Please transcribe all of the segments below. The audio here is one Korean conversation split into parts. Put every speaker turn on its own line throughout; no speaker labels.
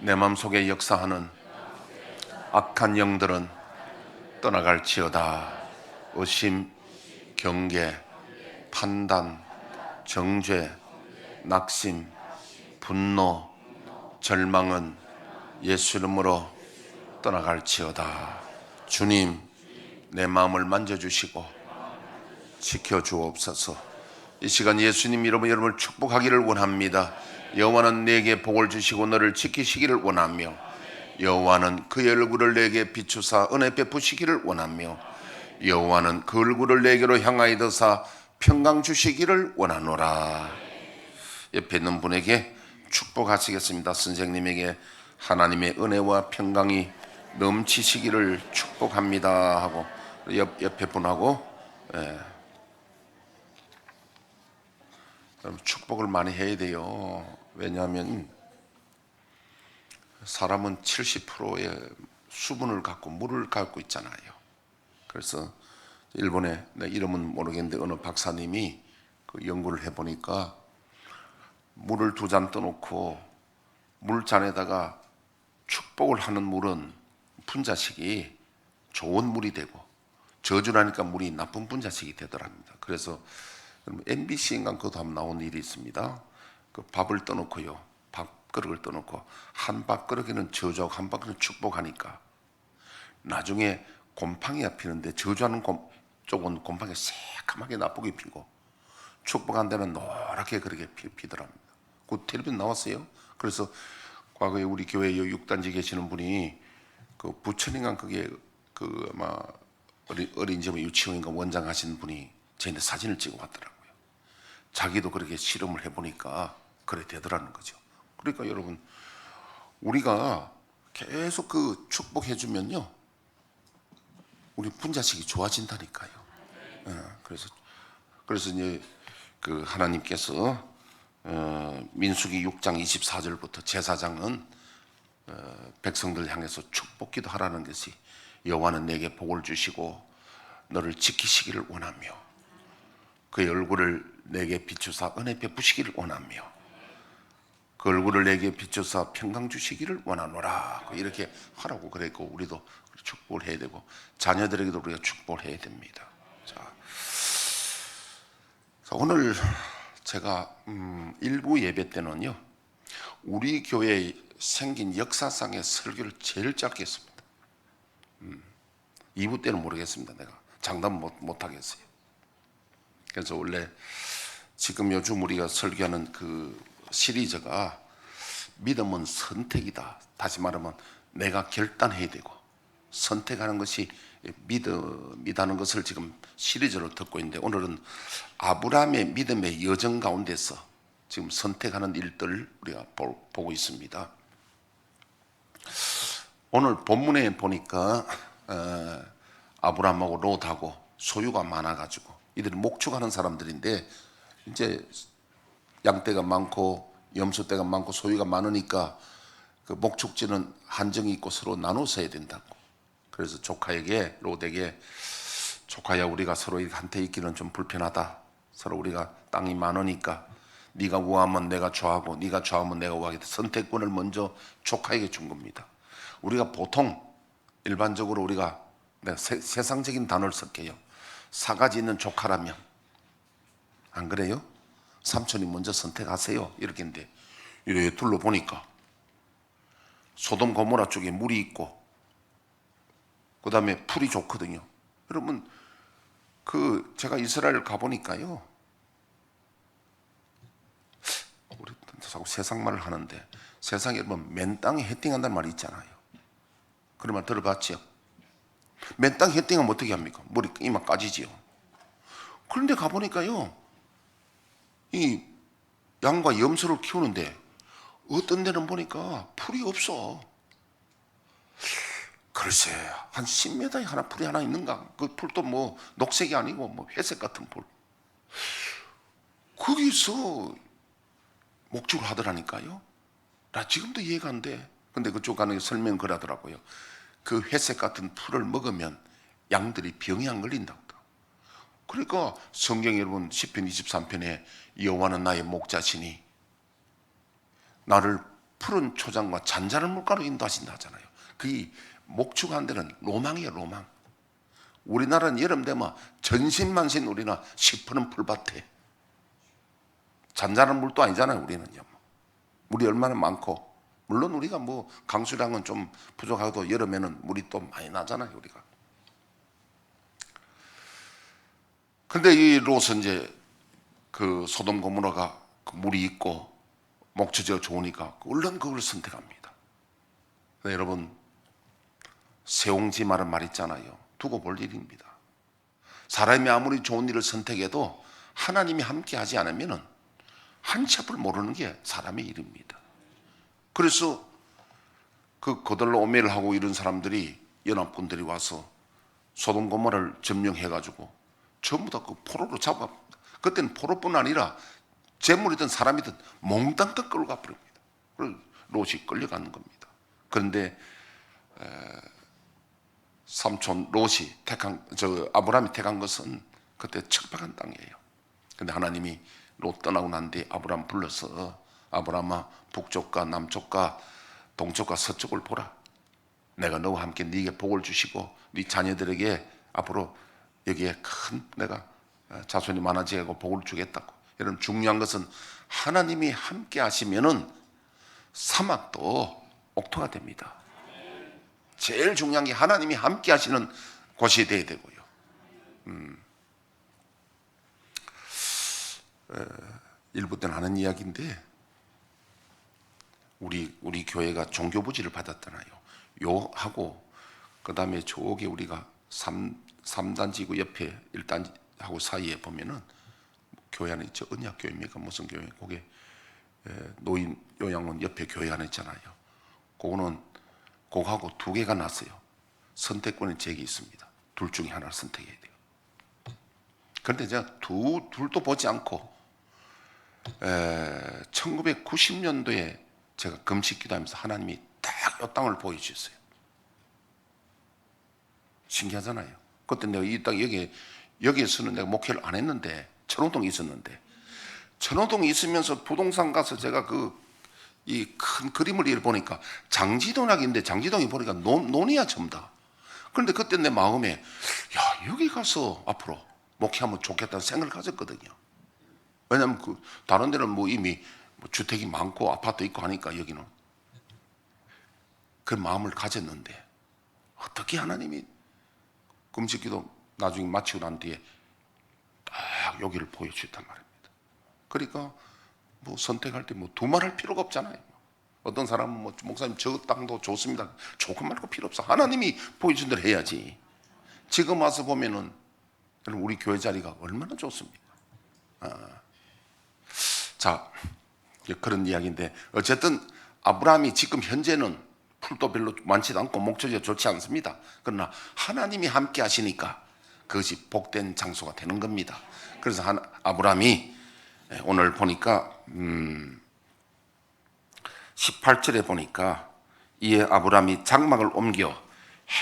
내 마음속에 역사하는 악한 영들은 떠나갈지어다. 의심, 경계, 판단, 정죄, 낙심, 분노, 절망은 예수 이름으로 떠나갈지어다. 주님, 내 마음을 만져주시고 지켜주옵소서. 이 시간 예수님 이름으로 여러분을 축복하기를 원합니다. 여호와는 내게 복을 주시고 너를 지키시기를 원하며 여호와는 그의 얼굴을 내게 비추사 은혜 베푸시기를 원하며 여호와는 그 얼굴을 내게로 향하여 드사 평강 주시기를 원하노라. 옆에 있는 분에게 축복하시겠습니다. 선생님에게 하나님의 은혜와 평강이 넘치시기를 축복합니다 하고 옆, 옆에 분하고 예. 여러분, 축복을 많이 해야 돼요. 왜냐하면 사람은 70%의 수분을 갖고 물을 갖고 있잖아요. 그래서 일본에 내 이름은 모르겠는데 어느 박사님이 그 연구를 해보니까 물을 두 잔 떠놓고 물잔에다가 축복을 하는 물은 분자식이 좋은 물이 되고 저주라니까 물이 나쁜 분자식이 되더랍니다. 그래서 MBC인가 그것도 한번 나온 일이 있습니다. 그 밥을 떠놓고요. 밥그릇을 떠놓고 한 밥그릇에는 저주하고 한 밥그릇은 축복하니까 나중에 곰팡이가 피는데 저주하는 곰, 쪽은 곰팡이가 새까맣게 나쁘게 피고 축복한 데는 노랗게 그렇게 피, 피더랍니다. 그 텔레비전 나왔어요. 그래서 과거에 우리 교회 여 육단지 계시는 분이 그 부천인가 그게 그 아마 어린, 어린이집 유치원인가 원장 하신 분이 저한테 사진을 찍어 왔더라고요. 자기도 그렇게 실험을 해보니까 그래 되더라는 거죠. 그러니까 여러분 우리가 계속 그 축복해주면요 우리 분자식이 좋아진다니까요. 예, 그래서 그래서 이제 그 하나님께서 어, 민수기 6장 24절부터 제사장은 어, 백성들 향해서 축복기도 하라는 것이 여호와는 내게 복을 주시고 너를 지키시기를 원하며 그의 얼굴을 내게 비추사 은혜 베푸시기를 원하며 그 얼굴을 내게 비추사 평강 주시기를 원하노라 이렇게 하라고 그랬고 우리도 축복을 해야 되고 자녀들에게도 우리가 축복을 해야 됩니다. 자, 자, 오늘 제가 음, 일부 예배 때는요 우리 교회에 생긴 역사상의 설교를 제일 짧게 했습니다. 음, 2부 때는 모르겠습니다. 내가 장담 못, 못 하겠어요. 그래서 원래 지금 요즘 우리가 설교하는 그 시리즈가 믿음은 선택이다. 다시 말하면 내가 결단해야 되고 선택하는 것이 믿음이라는 것을 지금 시리즈로 듣고 있는데 오늘은 아브라함의 믿음의 여정 가운데서 지금 선택하는 일들을 우리가 보고 있습니다. 오늘 본문에 보니까 어, 아브라함하고 롯하고 소유가 많아가지고 이들이 목축하는 사람들인데 이제 양떼가 많고 염소떼가 많고 소유가 많으니까 그 목축지는 한정이 있고 서로 나눠 써야 된다고. 그래서 조카에게 롯에게 조카야 우리가 서로 한테 있기는 좀 불편하다. 서로 우리가 땅이 많으니까 네가 우하면 내가 좋아하고 네가 좋아하면 내가 우하겠다. 선택권을 먼저 조카에게 준 겁니다. 우리가 보통 일반적으로 우리가 내가 세, 세상적인 단어를 쓸게요. 사가지 있는 조카라면 안 그래요? 삼촌이 먼저 선택하세요. 이렇게 했는데 이렇게 둘러보니까 소돔 고모라 쪽에 물이 있고 그 다음에 풀이 좋거든요. 여러분 그 제가 이스라엘 가보니까요. 우리 자꾸 세상 말을 하는데 세상에 여러분 맨 땅에 헤딩한다는 말이 있잖아요. 그런 말 들어봤지요? 맨 땅 헤딩하면 어떻게 합니까? 머리 이만 까지지요. 그런데 가보니까요. 이 양과 염소를 키우는데 어떤 데는 보니까 풀이 없어. 글쎄, 한 10m에 하나 풀이 하나 있는가? 그 풀도 뭐 녹색이 아니고 뭐 회색 같은 풀. 거기서 목축을 하더라니까요. 나 지금도 이해가 안 돼. 근데 그쪽 가는 설명 그러더라고요. 그 회색 같은 풀을 먹으면 양들이 병이 안 걸린다고. 그러니까 성경 여러분 10편 23편에 여호와는 나의 목자시니 나를 푸른 초장과 잔잔한 물가로 인도하신다 하잖아요. 그 목축한 데는 로망이에요, 로망. 우리나라는 여름 되면 전신만신 우리는 시퍼런 풀밭에 잔잔한 물도 아니잖아요, 우리는요. 물이 얼마나 많고 물론 우리가 뭐 강수량은 좀 부족하도 여름에는 물이 또 많이 나잖아요, 우리가. 근데 이 롯은 이제 그 소돔 고모라가 그 물이 있고 목초지가 좋으니까 얼른 그걸 선택합니다. 여러분 세옹지 말은 말 있잖아요. 두고 볼 일입니다. 사람이 아무리 좋은 일을 선택해도 하나님이 함께 하지 않으면은 한치 앞을 모르는 게 사람의 일입니다. 그래서 그 거들로 오매를 하고 이런 사람들이 연합군들이 와서 소돔 고모를 점령해가지고 전부 다 그 포로로 잡아. 그때는 포로뿐 아니라 재물이든 사람이든 몽땅 다 끌어가 버립니다. 그래서 롯이 끌려가는 겁니다. 그런데 에, 삼촌 롯이 택한 저 아브라함이 택한 것은 그때 척박한 땅이에요. 근데 하나님이 롯 떠나고 난 뒤에 아브라함 불러서 아브라함아 북쪽과 남쪽과 동쪽과 서쪽을 보라. 내가 너와 함께 네게 복을 주시고 네 자녀들에게 앞으로 여기에 큰 내가 자손이 많아지게 하고 복을 주겠다고. 여러분 중요한 것은 하나님이 함께 하시면은 사막도 옥토가 됩니다. 제일 중요한 게 하나님이 함께 하시는 곳이 돼야 되고요. 음. 에, 일부 때는 하는 이야기인데 우리 우리 교회가 종교 부지를 받았잖아요. 요 하고 그다음에 저기 우리가 3 3단 지구 옆에 1단 하고 사이에 보면은 교회 안에 있죠. 언약 교회입니까? 무슨 교회? 거기 노인 요양원 옆에 교회 안에 있잖아요. 그거는 그거하고 두 개가 났어요. 선택권은 제게 있습니다. 둘 중에 하나를 선택해야 돼요. 그런데 제가 두 둘도 보지 않고 에, 1990년도에 제가 금식 기도 하면서 하나님이 딱 이 땅을 보여주셨어요. 신기하잖아요. 그때 내가 이 땅 여기 여기에서는 내가 목회를 안 했는데 천호동에 있었는데 천호동에 있으면서 부동산 가서 제가 그 이 큰 그림을 보니까 장지동락인데 장지동이 보니까 논, 논이야 전부 다. 그런데 그때 내 마음에 야 여기 가서 앞으로 목회하면 좋겠다는 생각을 가졌거든요. 왜냐하면 그 다른 데는 뭐 이미 뭐 주택이 많고 아파트 있고 하니까 여기는 그 마음을 가졌는데 어떻게 하나님이 금식기도 나중에 마치고 난 뒤에 딱 여기를 보여주셨단 말입니다. 그러니까 뭐 선택할 때 뭐 두말할 필요가 없잖아요. 어떤 사람은 뭐 목사님 저 땅도 좋습니다. 조금 말고 필요 없어. 하나님이 보여준 대로 해야지. 지금 와서 보면은 우리 교회 자리가 얼마나 좋습니까? 아. 자 그런 이야기인데 어쨌든 아브라함이 지금 현재는 풀도 별로 많지도 않고 목초지가 좋지 않습니다. 그러나 하나님이 함께 하시니까 그것이 복된 장소가 되는 겁니다. 그래서 한, 아브라함이 오늘 보니까 음 18절에 보니까 이에 아브라함이 장막을 옮겨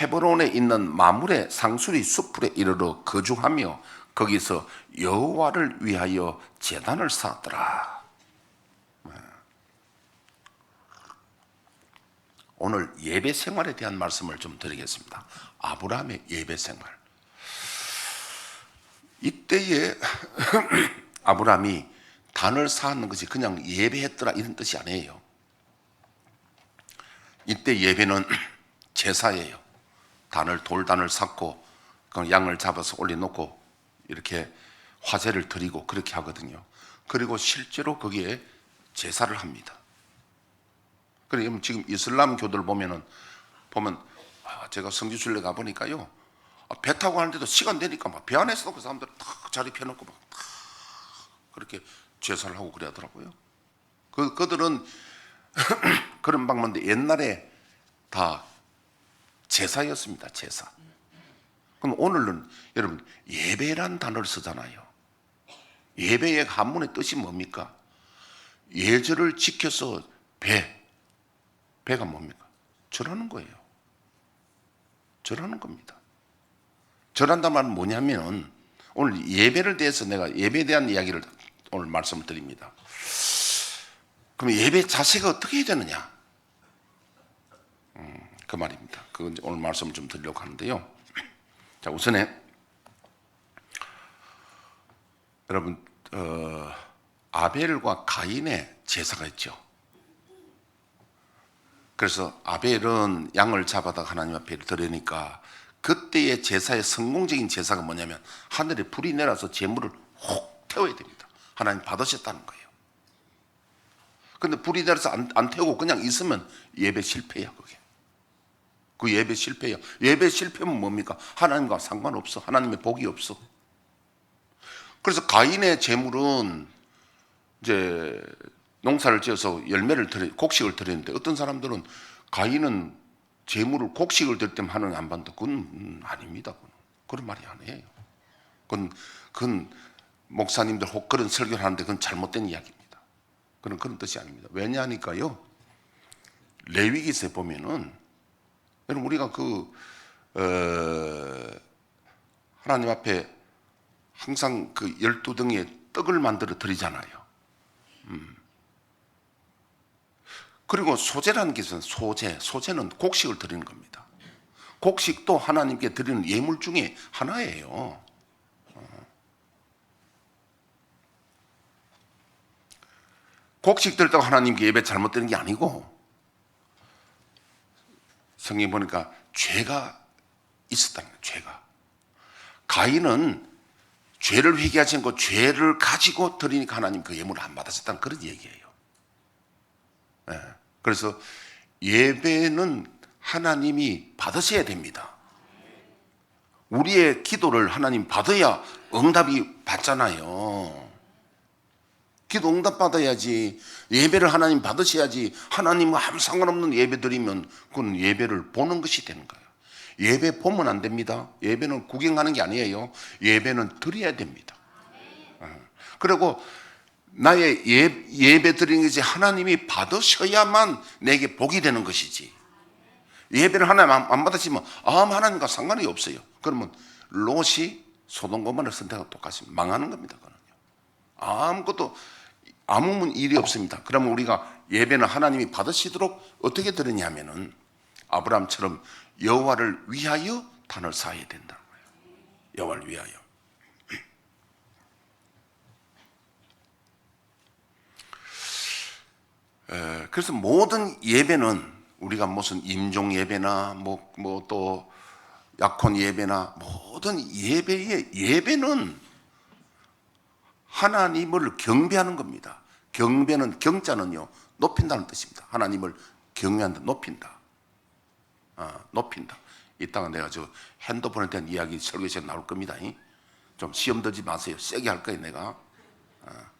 헤브론에 있는 마물의 상수리 숲풀에 이르러 거주하며 거기서 여호와를 위하여 제단을 쌓더라. 오늘 예배 생활에 대한 말씀을 좀 드리겠습니다. 아브라함의 예배 생활. 이때에 아브라함이 단을 쌓는 것이 그냥 예배했더라 이런 뜻이 아니에요. 이때 예배는 제사예요. 단을 돌단을 쌓고 그 양을 잡아서 올려놓고 이렇게 화제를 드리고 그렇게 하거든요. 그리고 실제로 거기에 제사를 합니다. 그러면 지금 이슬람 교들 보면은 보면 아, 제가 성지순례 가 보니까요 아, 배 타고 하는데도 시간 되니까 막 배 안에서도 그 사람들 탁 자리 펴놓고 막 탁 그렇게 제사를 하고 그래 하더라고요. 그 그들은 그런 방법인데 옛날에 다 제사였습니다. 제사. 그럼 오늘은 여러분 예배란 단어를 쓰잖아요. 예배의 한문의 뜻이 뭡니까? 예절을 지켜서 배 배가 뭡니까? 절하는 거예요. 절하는 겁니다. 절한다 말은 뭐냐면 오늘 예배를 대해서 내가 예배에 대한 이야기를 오늘 말씀을 드립니다. 그럼 예배 자세가 어떻게 해야 되느냐? 음, 그 말입니다. 그 이제 오늘 말씀을 좀 드리려고 하는데요. 자, 우선에 여러분 어, 아벨과 가인의 제사가 있죠. 그래서 아벨은 양을 잡아다 하나님 앞에 드리니까 그때의 제사의 성공적인 제사가 뭐냐면 하늘에 불이 내려서 제물을 혹 태워야 됩니다. 하나님 받으셨다는 거예요. 근데 불이 내려서 안, 안 태우고 그냥 있으면 예배 실패야 그게. 그 예배 실패야. 예배 실패면 뭡니까? 하나님과 상관없어. 하나님의 복이 없어. 그래서 가인의 제물은 이제 농사를 지어서 열매를 드리, 곡식을 드리는데 어떤 사람들은 가인은 재물을 곡식을 드릴 때만 하느님 안 받는다. 그건 음, 아닙니다. 그건. 그런 말이 아니에요. 그건, 그건 목사님들 혹 그런 설교를 하는데 그건 잘못된 이야기입니다. 그런 그런 뜻이 아닙니다. 왜냐하니까요. 레위기서에 보면은 여러분 우리가 그 어, 하나님 앞에 항상 그 열두 등의 떡을 만들어 드리잖아요. 그리고 소재라는 게 있어요. 소재. 소재는 곡식을 드리는 겁니다. 곡식도 하나님께 드리는 예물 중에 하나예요. 어. 곡식 드렸다고 하나님께 예배 잘못 드리는 게 아니고 성경 보니까 죄가 있었다는 거예요. 죄가. 가인은 죄를 회개하지 않고 죄를 가지고 드리니까 하나님 그 예물을 안 받았었다는 그런 얘기예요. 예. 그래서 예배는 하나님이 받으셔야 됩니다. 우리의 기도를 하나님 받아야 응답이 받잖아요. 기도 응답 받아야지 예배를 하나님 받으셔야지 하나님과 아무 상관없는 예배 드리면 그건 예배를 보는 것이 되는 거예요. 예배 보면 안 됩니다. 예배는 구경하는 게 아니에요. 예배는 드려야 됩니다. 어. 그리고 나의 예, 예배 드리는 것이 하나님이 받으셔야만 내게 복이 되는 것이지. 예배를 하나님 안, 안 받으시면 아무 하나님과 상관이 없어요. 그러면 롯이 소돔고모를 선택하고 똑같이 망하는 겁니다. 그는요. 아무것도 아무 일이 없습니다. 그러면 우리가 예배는 하나님이 받으시도록 어떻게 드리냐면은 아브라함처럼 여호와를 위하여 단을 쌓아야 된다는 거예요. 여호와를 위하여. 그래서 모든 예배는 우리가 무슨 임종 예배나 뭐 뭐 또 약혼 예배나 모든 예배의 예배는 하나님을 경배하는 겁니다. 경배는 경자는요 높인다는 뜻입니다. 하나님을 경외한다, 높인다, 아, 높인다. 이따가 내가 저 핸드폰에 대한 이야기 설교에서 나올 겁니다. 좀 시험 들지 마세요. 세게 할 거예요, 내가. 아,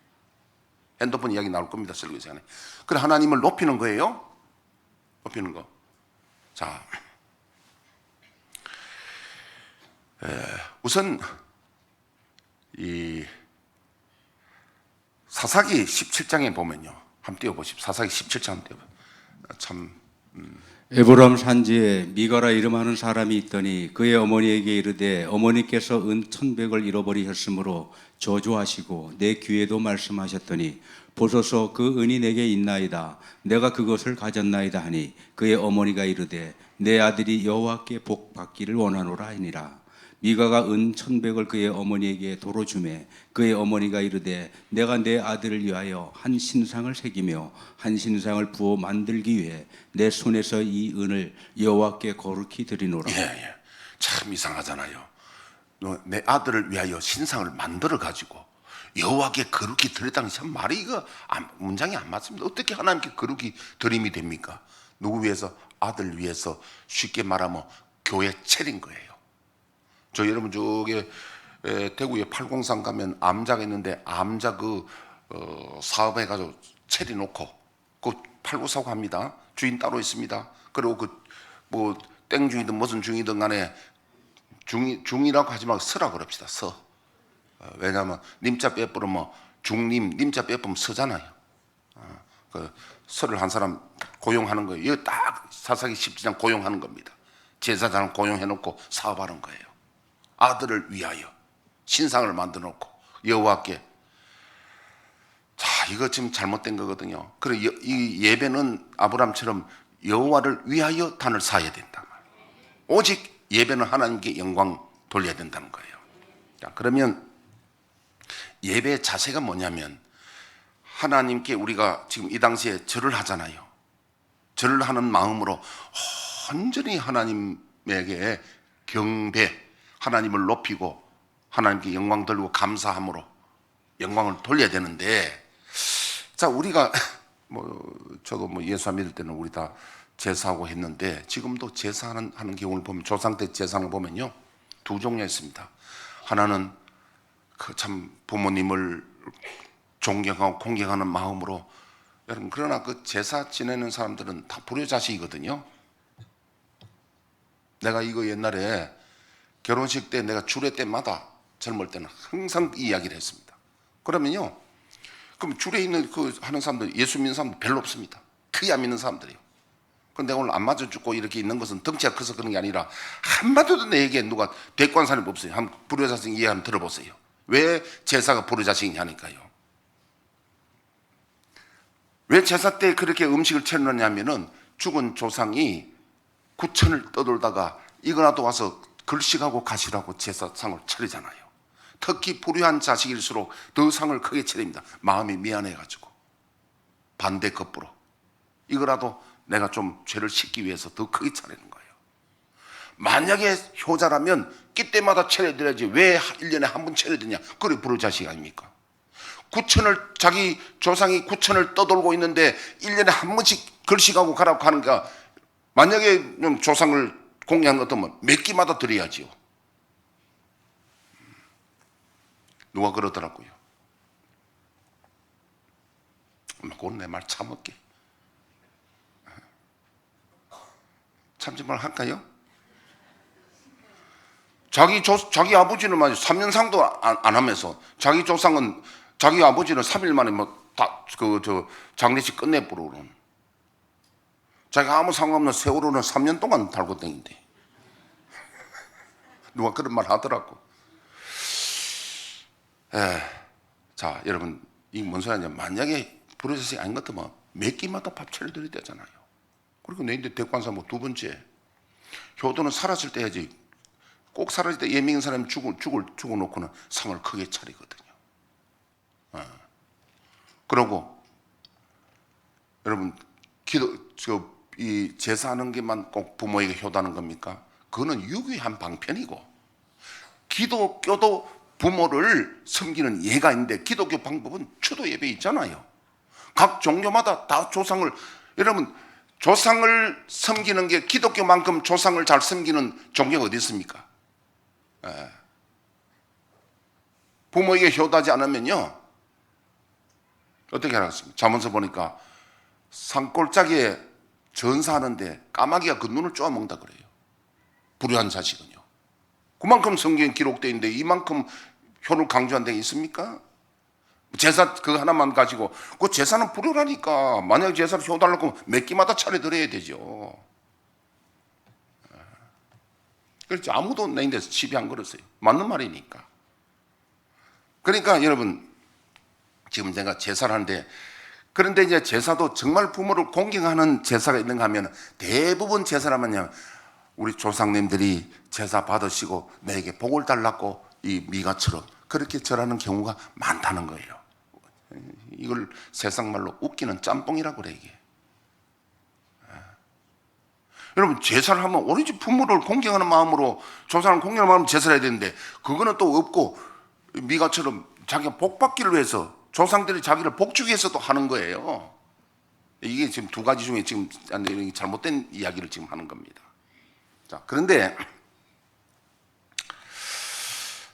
핸드폰 이야기 나올 겁니다. 설교 시간에. 그래 하나님을 높이는 거예요. 높이는 거. 자, 에, 우선 이 사사기 17장에 보면요. 한번 띄워보십시오. 사사기 17장 한번 띄워봐. 참
에브람 산지에 미가라 이름하는 사람이 있더니 그의 어머니에게 이르되 어머니께서 은 천백을 잃어버리셨으므로 저주하시고 내 귀에도 말씀하셨더니 보소서 그 은이 내게 있나이다 내가 그것을 가졌나이다 하니 그의 어머니가 이르되 내 아들이 여호와께 복 받기를 원하노라 하니라 미가가 은 천백을 그의 어머니에게 도로 주매 그의 어머니가 이르되 내가 내 아들을 위하여 한 신상을 새기며 한 신상을 부어 만들기 위해 내 손에서 이 은을 여호와께 거룩히 드리노라
예, 예. 참 이상하잖아요. 너, 내 아들을 위하여 신상을 만들어 가지고 여호와께 거룩히 드렸다는 참 말이 이거 안- 문장이 안 맞습니다. 어떻게 하나님께 거룩히 드림이 됩니까? 누구 위해서 아들 위해서 쉽게 말하면 교회 차린 거예요. 저 여러분 저기 에, 대구에 팔공산 가면 암자가 있는데 암자 그 어, 사업해 가지고 체리 놓고 그 팔고 사고 합니다. 주인 따로 있습니다. 그리고 그 뭐 땡중이든 무슨 중이든 간에 중이 중이라고 하지 말고 서라 그럽시다. 서. 어, 왜냐하면 님자 빼버리면 중님 님자 빼버리면 서잖아요. 어, 그 서를 한 사람 고용하는 거예요. 이거 딱 사사기 17장 고용하는 겁니다. 제사장 고용해놓고 사업하는 거예요. 아들을 위하여 신상을 만들어 놓고 여호와께 자 이거 지금 잘못된 거거든요. 그래 여- 이 예배는 아브람처럼 여호와를 위하여 단을 쌓아야 된다. 오직 예배는 하나님께 영광 돌려야 된다는 거예요. 자, 그러면 예배의 자세가 뭐냐면 하나님께 우리가 지금 이 당시에 절을 하잖아요. 절을 하는 마음으로 온전히 하나님에게 경배, 하나님을 높이고 하나님께 영광 돌리고 감사함으로 영광을 돌려야 되는데 자 우리가 뭐 저도 뭐 예수 믿을 때는 우리 다 제사하고 했는데 지금도 제사하는 하는 경우를 보면 조상 때 제사를 보면요 두 종류 있습니다. 하나는 그 참 부모님을 존경하고 공경하는 마음으로 여러분 그러나 그 제사 지내는 사람들은 다 불효 자식이거든요. 내가 이거 옛날에 결혼식 때 내가 주례 때마다 젊을 때는 항상 이 이야기를 했습니다. 그러면요. 그럼 주례 있는 그 하는 사람들 예수 믿는 사람들 별로 없습니다. 크게 안 믿는 사람들이요. 근데 오늘 안 맞아 죽고 이렇게 있는 것은 덩치가 커서 그런 게 아니라 한마디도 내게 누가 대관사님 없어요. 한번 불효자식 이해 한번 들어보세요. 왜 제사가 불효자식이냐니까요. 왜 제사 때 그렇게 음식을 차렸냐면은 죽은 조상이 구천을 떠돌다가 이거라도 와서 글씨하고 가시라고 제사상을 차리잖아요. 특히 불효한 자식일수록 더 상을 크게 차립니다. 마음이 미안해가지고 반대 거꾸로 이거라도 내가 좀 죄를 씻기 위해서 더 크게 차리는 거예요. 만약에 효자라면 끼 때마다 차려드려야지 왜 1년에 한 번 차려드냐? 그게 불효자식 아닙니까? 구천을 자기 조상이 구천을 떠돌고 있는데 1년에 한 번씩 글씨가고 가라고 하는가 만약에 좀 조상을 공개한 것 같으면 몇 끼마다 드려야지요. 누가 그러더라고요. 그건 내말 참을게. 참지 말 할까요? 자기 조, 자기 아버지는 말이죠. 3년 상도 안, 안 하면서 자기 조상은 자기 아버지는 3일 만에 뭐 다 그 저 장례식 끝내버리는 자기 아무 상관없는 세월호는 3년 동안 달고 다닌대. 누가 그런 말 하더라고. 에, 자, 여러분, 이뭔 소리냐. 만약에 불효자식이 아닌 것 같으면 몇 끼마다 밥 차려드려야 되잖아요. 그리고 내인데 대관사 뭐 두 번째. 효도는 살았을 때 해야지. 꼭 살았을 때 예민한 사람이 죽을, 죽을, 죽어놓고는 상을 크게 차리거든요. 어. 그러고, 여러분, 기도, 저, 이 제사하는 게만 꼭 부모에게 효도하는 겁니까? 그거는 유기한 방편이고, 기독교도 부모를 섬기는 예가 있는데, 기독교 방법은 추도 예배 있잖아요. 각 종교마다 다 조상을, 여러분, 조상을 섬기는 게 기독교만큼 조상을 잘 섬기는 종교가 어디 있습니까? 예. 부모에게 효도하지 않으면요, 어떻게 하겠습니까? 자문서 보니까 산골짜기에 전사하는데 까마귀가 그 눈을 쪼아먹는다 그래요. 불효한 자식은요. 그만큼 성경에 기록되어 있는데 이만큼 효를 강조한 데 있습니까? 제사 그 하나만 가지고 그 제사는 불효라니까 만약 제사를 효달라고 몇 끼마다 차려드려야 되죠. 그렇지 아무도 내 인데서 시비 안 걸었어요. 맞는 말이니까. 그러니까 여러분 지금 제가 제사를 하는데 그런데 이제 제사도 정말 부모를 공경하는 제사가 있는가 하면 대부분 제사라면요 우리 조상님들이 제사 받으시고 내게 복을 달라고 이 미가처럼 그렇게 절하는 경우가 많다는 거예요. 이걸 세상 말로 웃기는 짬뽕이라고 그래 이게. 여러분 제사를 하면 오로지 부모를 공경하는 마음으로 조상을 공경하는 마음으로 제사를 해야 되는데 그거는 또 없고 미가처럼 자기가 복 받기를 위해서 조상들이 자기를 복주기 위해서도 하는 거예요. 이게 지금 두 가지 중에 지금 잘못된 이야기를 지금 하는 겁니다. 자 그런데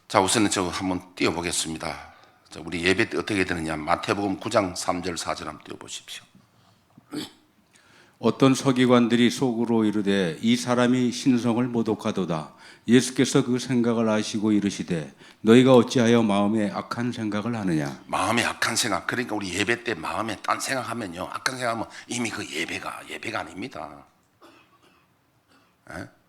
자 우선은 저 한번 띄워 보겠습니다. 자, 우리 예배 때 어떻게 되느냐 마태복음 9장 3절 4절 한번 띄워 보십시오.
어떤 서기관들이 속으로 이르되 이 사람이 신성을 모독하도다. 예수께서 그 생각을 아시고 이르시되 너희가 어찌하여 마음에 악한 생각을 하느냐.
마음에 악한 생각 그러니까 우리 예배 때 마음에 딴 생각하면요 악한 생각하면 이미 그 예배가 예배가 아닙니다. 에?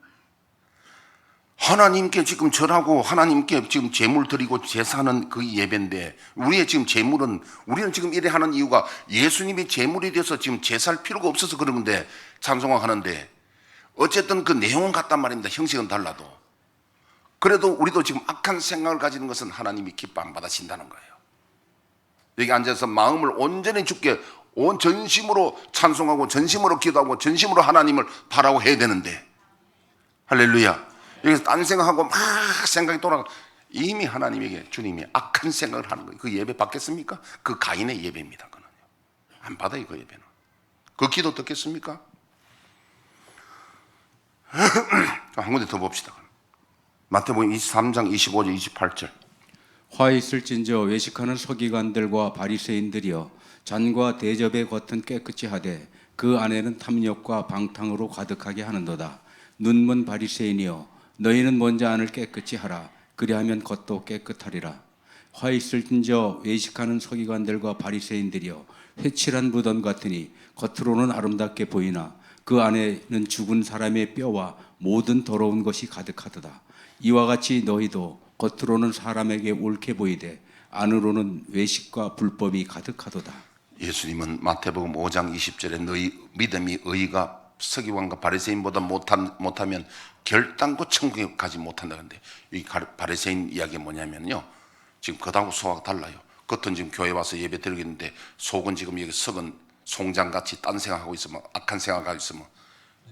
하나님께 지금 절하고 하나님께 지금 제물 드리고 제사하는 그 예배인데 우리의 지금 제물은 우리는 지금 이래 하는 이유가 예수님이 제물이 돼서 지금 제사할 필요가 없어서 그런 건데 찬송하는데 어쨌든 그 내용은 같단 말입니다. 형식은 달라도 그래도 우리도 지금 악한 생각을 가지는 것은 하나님이 기뻐 안 받으신다는 거예요. 여기 앉아서 마음을 온전히 죽게 온 전심으로 찬송하고 전심으로 기도하고 전심으로 하나님을 바라고 해야 되는데 할렐루야. 여기서 딴 생각하고 막 생각이 돌아가 이미 하나님에게 주님이 악한 생각을 하는 거예요. 그 예배 받겠습니까? 그 가인의 예배입니다. 그는요. 안 받아요 그 예배는. 그 기도 듣겠습니까? 한 군데 더 봅시다. 마태복음 23장 25절 28절.
화 있을진저 외식하는 서기관들과 바리새인들이여 잔과 대접의 겉은 깨끗이 하되 그 안에는 탐욕과 방탕으로 가득하게 하는도다 눈먼 바리새인이여 너희는 먼저 안을 깨끗이 하라. 그리하면 겉도 깨끗하리라. 화 있을진저 외식하는 서기관들과 바리새인들이여 회칠한 무덤 같으니 겉으로는 아름답게 보이나 그 안에는 죽은 사람의 뼈와 모든 더러운 것이 가득하도다. 이와 같이 너희도 겉으로는 사람에게 옳게 보이되 안으로는 외식과 불법이 가득하도다.
예수님은 마태복음 5장 20절에 너희 믿음이 의가 서기관과 바리새인보다 못한, 못하면 결단코 천국에 가지 못한다는데 이 가- 바리새인 이야기가 뭐냐면요 지금 겉하고 속하고 달라요 겉은 지금 교회 와서 예배 드리겠는데 속은 지금 여기 썩은 송장같이 딴 생각하고 있으면 악한 생각하고 있으면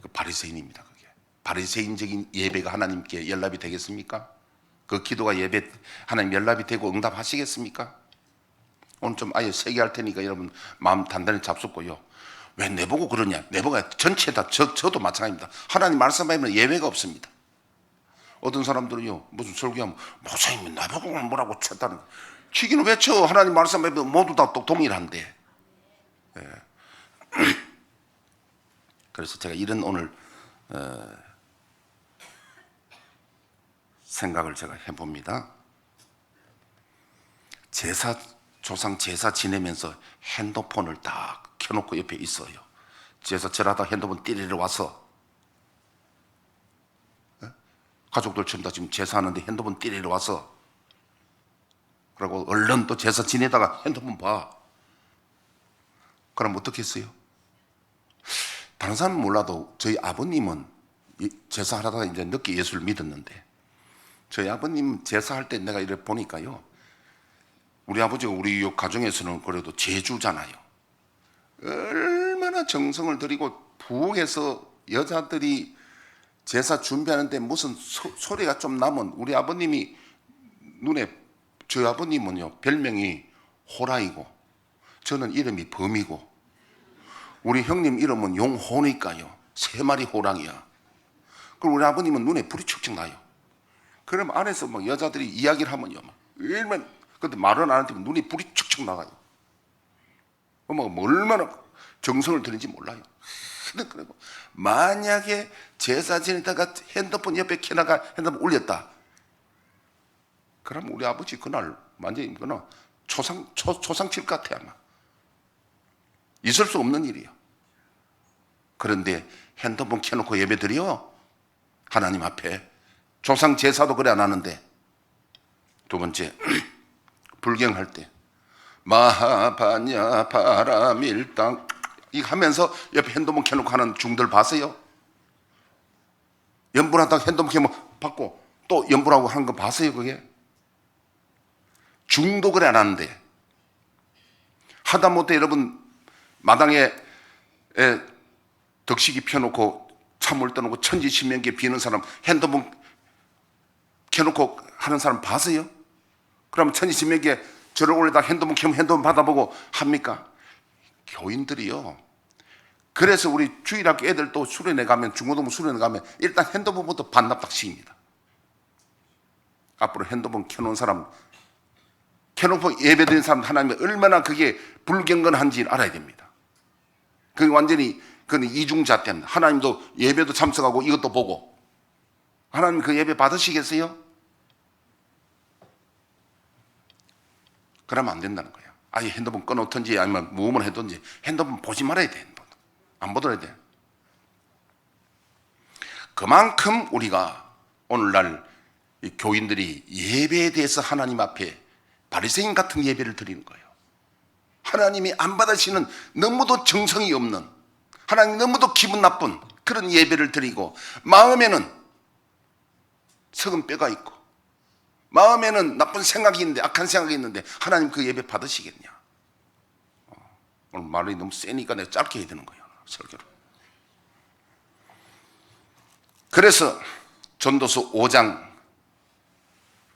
그 바리새인입니다 그게 바리새인적인 예배가 하나님께 연락이 되겠습니까? 그 기도가 예배 하나님 연락이 되고 응답하시겠습니까? 오늘 좀 아예 세게 할 테니까 여러분 마음 단단히 잡숫고요. 왜 내보고 그러냐? 내보가 전체 다 저, 저도 마찬가지입니다. 하나님 말씀하면 예외가 없습니다. 어떤 사람들은요 무슨 설교하면 목사님이 나보고 뭐라고 쳤다는. 치기는 왜 쳐? 하나님 말씀하면 모두 다또 동일한데. 예. 그래서 제가 이런 오늘 어, 생각을 제가 해봅니다. 제사 조상 제사 지내면서 핸드폰을 딱 켜놓고 옆에 있어요. 제사 절하다 핸드폰 띠리러 와서 예? 가족들 전부 다 지금 제사하는데 핸드폰 띠리러 와서 그리고 얼른 또 제사 지내다가 핸드폰 봐. 그럼 어떻게 했어요? 다른 사람은 몰라도 저희 아버님은 이 제사하다가 이제 늦게 예수를 믿었는데 저희 아버님 제사할 때 내가 이래 보니까요. 우리 아버지가 우리 요 가정에서는 그래도 제주잖아요. 얼마나 정성을 들이고 부엌에서 여자들이 제사 준비하는데 무슨 소, 소리가 좀 나면 우리 아버님이 눈에 저희 아버님은요 별명이 호라이고 저는 이름이 범이고 우리 형님 이름은 용호니까요 세 마리 호랑이야. 그리고 우리 아버님은 눈에 불이 척척 나요. 그럼 안에서 막 여자들이 이야기를 하면요 막 얼마나 근데 말은 안 하는데 눈이 불이 척척 나가요. 뭐 얼마나 정성을 들인지 몰라요. 그리고 만약에 제사 지내다가 핸드폰 옆에 켜나가 핸드폰 올렸다. 그럼 우리 아버지 그날 완전히 그날 초상 초, 초상칠 것 같아 아마. 있을 수 없는 일이에요. 그런데 핸드폰 켜놓고 예배 드려 하나님 앞에 조상 제사도 그래 안 하는데 두 번째 불경할 때 마하바냐 바라밀당 이거 하면서 옆에 핸드폰 켜놓고 하는 중들 봤어요? 연불하다가 핸드폰 켜면 받고 또 연불하고 하는 거 봤어요 그게? 그래 안 하는데 하다 못해 여러분 마당에 에, 덕식이 펴놓고 찬물 떠놓고 천지신명계 비는 사람 핸드폰 켜놓고 하는 사람 봤어요? 그러면 천지신명계 저를 올리다 핸드폰 켜면 핸드폰 받아보고 합니까? 교인들이요. 그래서 우리 주일학교 애들 또 수련회 가면 중고등부 수련회 가면 일단 핸드폰부터 반납닥식입니다. 앞으로 핸드폰 켜놓은 사람 켜놓고 예배드리는 사람 하나님이 얼마나 그게 불경건한지 알아야 됩니다. 그게 완전히 그건 때문에 하나님도 예배도 참석하고 이것도 보고 하나님 그 예배 받으시겠어요? 그러면 안 된다는 거예요. 아예 핸드폰 꺼놓든지 아니면 무음을 해든지 핸드폰 보지 말아야 돼. 핸드폰. 안 보더라야 돼. 그만큼 우리가 오늘날 이 교인들이 예배에 대해서 하나님 앞에 바리새인 같은 예배를 드리는 거예요. 하나님이 안 받으시는 너무도 정성이 없는 하나님 너무도 기분 나쁜 그런 예배를 드리고 마음에는 석은 뼈가 있고 마음에는 나쁜 생각이 있는데 악한 생각이 있는데 하나님 그 예배 받으시겠냐? 어, 오늘 말이 너무 세니까 내가 짧게 해야 되는 거예요 설교를. 그래서 전도서 5장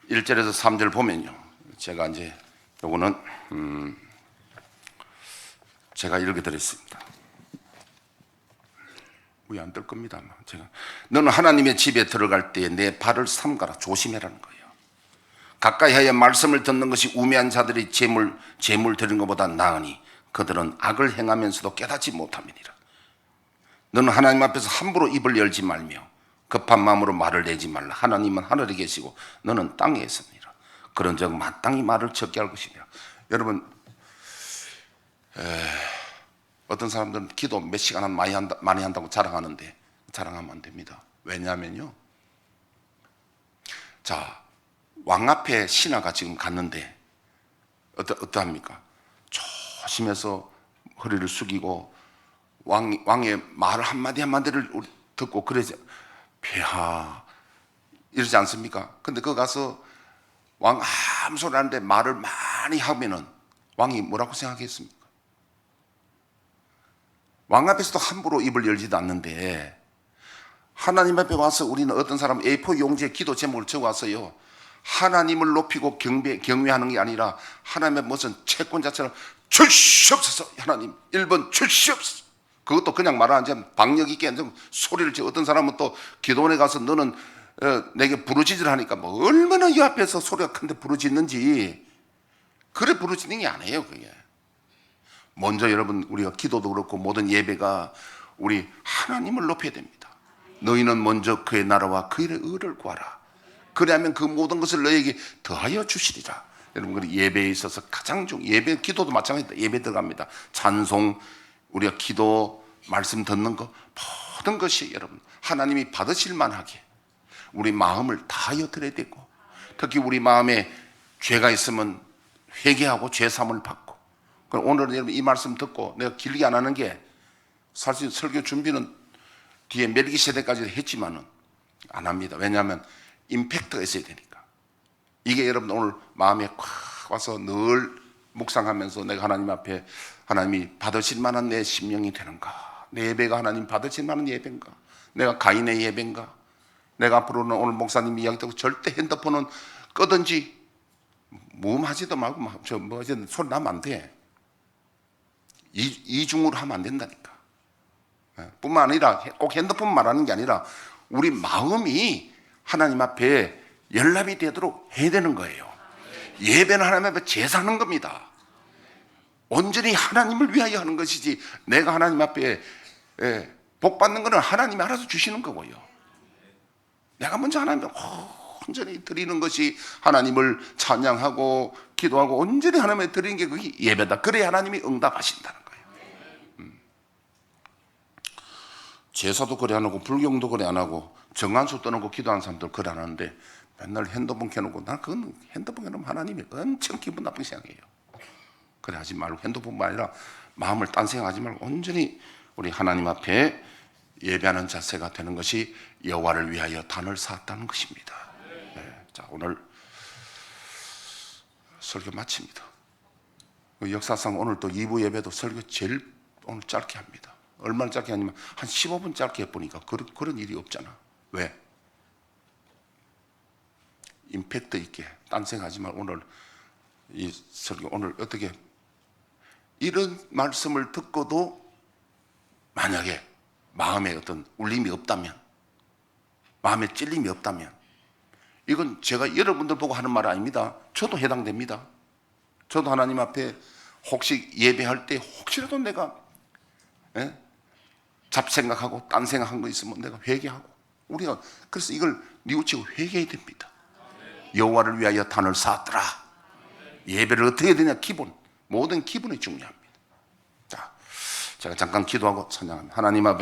1절에서 3절 보면요. 제가 이제 요거는 음 제가 이렇게 드렸습니다. 왜안뜰 겁니다. 아마. 제가 너는 하나님의 집에 들어갈 때내 발을 삼가라 조심해라는 거예요. 가까이 하여 말씀을 듣는 것이 우매한 자들이 재물 재물 드리는 것보다 나으니 그들은 악을 행하면서도 깨닫지 못함이니라. 너는 하나님 앞에서 함부로 입을 열지 말며 급한 마음으로 말을 내지 말라. 하나님은 하늘에 계시고 너는 땅에 있습니다. 그런즉 마땅히 말을 적게 할 것이며 여러분 에, 어떤 사람들은 기도 몇 시간 한 많이 한다 많이 한다고 자랑하는데 자랑하면 안 됩니다. 왜냐하면요. 자, 왕 앞에 신하가 지금 갔는데 어떠 어떠합니까? 조심해서 허리를 숙이고 왕 왕의 말 한마디 한마디를 듣고 그러지 폐하 이러지 않습니까? 근데 그 가서 왕 아무 소리 안 하는데 말을 많이 하면은 왕이 뭐라고 생각했습니까? 왕 앞에서도 함부로 입을 열지도 않는데 하나님 앞에 와서 우리는 어떤 사람 A4 용지에 기도 제목을 적어 왔어요. 하나님을 높이고 경배, 경외하는 게 아니라 하나님의 무슨 채권자처럼 주시옵소서. 하나님 1번 주시옵소서. 그것도 그냥 말하는 지 박력 있게 좀 소리를 지 어떤 사람은 또 기도원에 가서 너는 어, 내게 부르짖으라 하니까 뭐 얼마나 이 앞에서 소리가 큰데 부르짖는지. 그래 부르짖는 게 아니에요 그게. 먼저 여러분 우리가 기도도 그렇고 모든 예배가 우리 하나님을 높여야 됩니다. 너희는 먼저 그의 나라와 그의 의를 구하라 그리하면 그 모든 것을 너에게 더하여 주시리라. 여러분 그 예배에 있어서 가장 중 예배 기도도 마찬가지다. 예배 들어갑니다. 찬송 우리가 기도 말씀 듣는 거 모든 것이 여러분 하나님이 받으실 만하게 우리 마음을 다하여 드려야 되고 특히 우리 마음에 죄가 있으면 회개하고 죄 사함을 받고 오늘은 여러분 이 말씀 듣고 내가 길게 안 하는 게 사실 설교 준비는 뒤에 멜기 세대까지 했지만은 안 합니다. 왜냐하면 임팩트가 있어야 되니까. 이게 여러분 오늘 마음에 콱 와서 늘 묵상하면서 내가 하나님 앞에 하나님이 받으실 만한 내 심령이 되는가? 내 예배가 하나님 받으실 만한 예배인가? 내가 가인의 예배인가? 내가 앞으로는 오늘 목사님 이야기 듣고 절대 핸드폰은 끄든지 무음하지도 말고 막 저뭐 소리 나면 안 돼. 이, 이중으로 하면 안 된다니까. 예, 뿐만 아니라 꼭 핸드폰 말하는 게 아니라 우리 마음이 하나님 앞에 연락이 되도록 해야 되는 거예요. 예배는 하나님 앞에 제사하는 겁니다. 온전히 하나님을 위하여 하는 것이지 내가 하나님 앞에 예, 복 받는 것은 하나님이 알아서 주시는 거고요. 내가 먼저 하나님 앞에 온전히 드리는 것이 하나님을 찬양하고 기도하고 온전히 하나님에 드리는 게 그게 예배다. 그래야 하나님이 응답하신다는 거예요. 음. 제사도 그래 안 하고 불경도 그래 안 하고 정한수 떠놓고 기도하는 사람들 하는데 맨날 핸드폰 켜놓고 난 그건 핸드폰 켜놓으면 하나님이 엄청 기분 나쁜 생각이에요. 그래 하지 말고 핸드폰만 아니라 마음을 딴 생각하지 말고 온전히 우리 하나님 앞에 예배하는 자세가 되는 것이 여호와를 위하여 단을 쌓았다는 것입니다. 네. 자 오늘 설교 마칩니다. 그 역사상 오늘 또 2부 예배도 설교 제일 오늘 짧게 합니다. 얼마나 짧게 하냐면 한 15분 짧게 해보니까 그런, 그런 일이 없잖아. 왜? 임팩트 있게 딴 생각하지 말고 오늘 이 설교 오늘 어떻게 이런 말씀을 듣고도 만약에 마음에 어떤 울림이 없다면 마음에 찔림이 없다면 이건 제가 여러분들 보고 하는 말 아닙니다. 저도 해당됩니다. 저도 하나님 앞에 혹시 예배할 때 혹시라도 내가 예? 잡생각하고 딴 생각한 거 있으면 내가 회개하고 우리가 그래서 이걸 뉘우치고 회개해야 됩니다. 여호와를 위하여 단을 쌓았더라. 예배를 어떻게 해야 되냐 기본 모든 기본이 중요합니다. 자, 제가 잠깐 기도하고 찬양합니다. 하나님 아버지.